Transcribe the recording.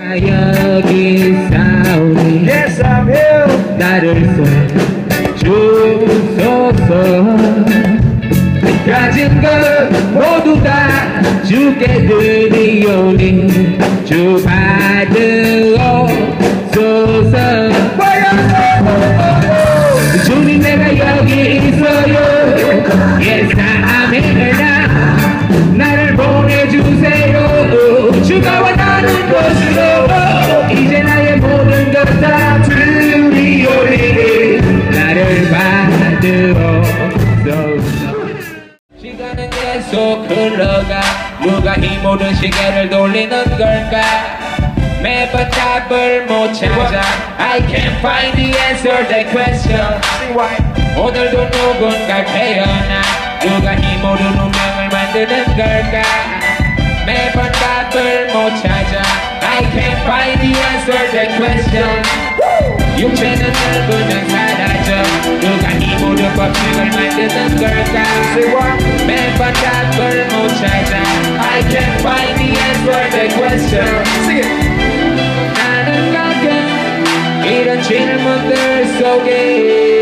여기 싸우니 Yes, I'm here. 나를 써주소서 가진 것 모두 다 주께 드리오니 주받 계속 흘러가 누가 이 모든 시계를 돌리는 걸까 매번 답을 못 찾아 I can't find the answer that question? 오늘도 누군가 태어나 누가 이 모든 운명을 만드는 걸까 매번 답을 못 찾아 I can't find the answer that question 만드는 걸까 See why? 매번 답을 못 찾아 I can't find the answer that question Sing it. 나는 가끔 이런 질문들 속에